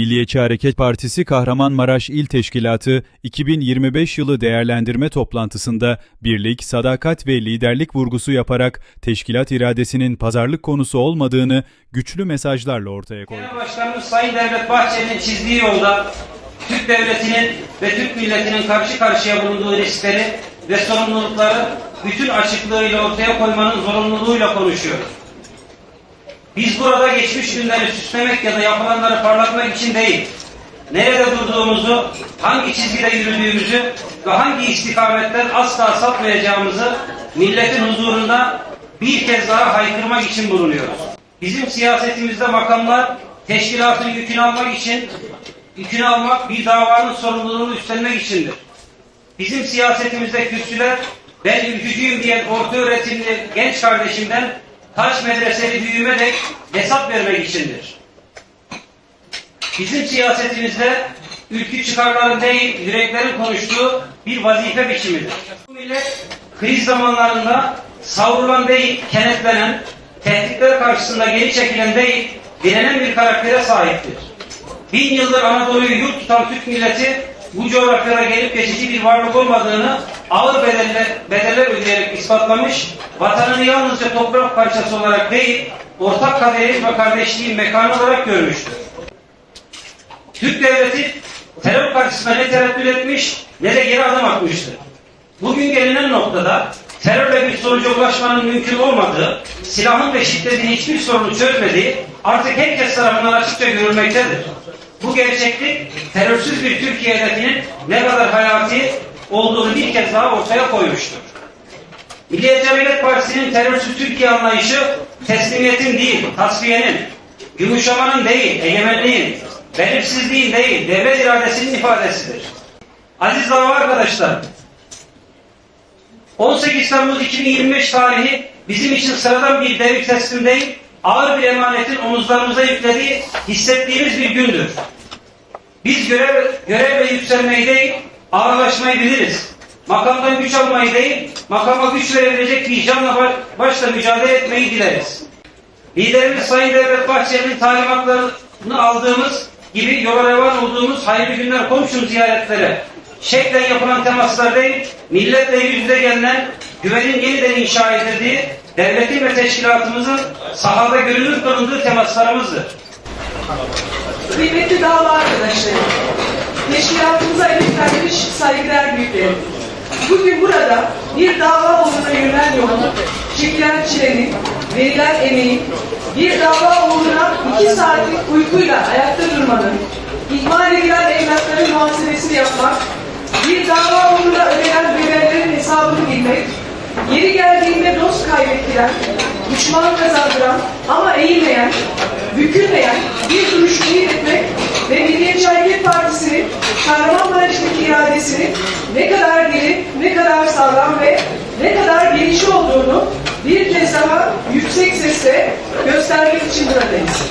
Milliyetçi Hareket Partisi Kahramanmaraş İl Teşkilatı 2025 yılı değerlendirme toplantısında birlik, sadakat ve liderlik vurgusu yaparak teşkilat iradesinin pazarlık konusu olmadığını güçlü mesajlarla ortaya koydu. Genel Başkanımız Sayın Devlet Bahçeli'nin çizdiği yolda Türk devletinin ve Türk milletinin karşı karşıya bulunduğu riskleri ve sorumlulukları bütün açıklığıyla ortaya koymanın zorunluluğuyla konuşuyoruz. Biz burada geçmiş günleri süslemek ya da yapılanları parlatmak için değil, nerede durduğumuzu, hangi çizgide yürüdüğümüzü ve hangi istikametten asla sapmayacağımızı milletin huzurunda bir kez daha haykırmak için bulunuyoruz. Bizim siyasetimizde makamlar teşkilatın yükünü almak için, yükünü almak bir davanın sorumluluğunu üstlenmek içindir. Bizim siyasetimizde kürsüler ben ülkücüyüm diyen orta öğretimli genç kardeşimden taş medreseli büyüme dek hesap vermek içindir. Bizim siyasetimizde ülkü çıkarların değil, yüreklerin konuştuğu bir vazife biçimidir. Bu millet kriz zamanlarında savrulan değil, kenetlenen, tehditler karşısında geri çekilen değil, direnen bir karaktere sahiptir. Bin yıldır Anadolu'yu yurt tutan Türk milleti bu coğrafyada gelip geçici bir varlık olmadığını ağır bedeller, bedeller ödeyerek ispatlamış, vatanını yalnızca toprak parçası olarak değil, ortak kaderin ve kardeşliğin mekanı olarak görmüştür. Türk devleti terör karşısında ne tereddüt etmiş ne de geri adım atmıştır. Bugün gelinen noktada terörle bir sonuca ulaşmanın mümkün olmadığı, silahın ve şiddetin hiçbir sorunu çözmediği artık herkes tarafından açıkça görülmektedir. Bu gerçeklik terörsüz bir Türkiye hedefinin ne kadar hayati olduğunu bir kez daha ortaya koymuştur. Milliyetçi Hareket Partisi'nin terörsüz Türkiye anlayışı teslimiyetin değil, tasfiyenin, yumuşamanın değil, egemenliğin, belirsizliğin değil, devlet iradesinin ifadesidir. Aziz dava arkadaşlar, 18 Temmuz 2025 tarihi bizim için sıradan bir devir teslim değil, ağır bir emanetin omuzlarımıza yüklediği, hissettiğimiz bir gündür. Biz görev, görevle yükselmeyi değil, ağırlaşmayı biliriz. Makamdan güç almayı değil, makama güç verebilecek baş- başla mücadele etmeyi dileriz. Liderimiz Sayın Devlet Bahçeli'nin talimatlarını aldığımız gibi yola revan olduğumuz hayırlı günler komşum ziyaretlere şeklen yapılan temaslar değil, milletle yüz yüze gelinen güvenin yeniden inşa edildiği devletin ve teşkilatımızın sahada görünür kılındığı temaslarımızdır. Kıymetli dava arkadaşlarım, teşkilatımıza emeklenmiş saygıdeğer büyüklerim. Bugün burada bir dava uğruna yürülen yolun, çekilen çilenin, verilen emeğin, bir dava uğruna iki saatlik uykuyla ayakta durmanın, ihmal edilen evlatların muhasebesini yapmak, bir dava uğruna ödenen bedellerin hesabını bilmek, yeri geldiğinde dost kaybettiren, düşman kazandıran ama eğilmeyen, bükülmeyen bir duruş teyit etmek ve Milliyetçi Hareket Partisi'nin Kahramanmaraş'taki iradesinin ne kadar derin, ne kadar sağlam ve ne kadar geniş olduğunu bir kez daha yüksek sesle göstermek için buradayız.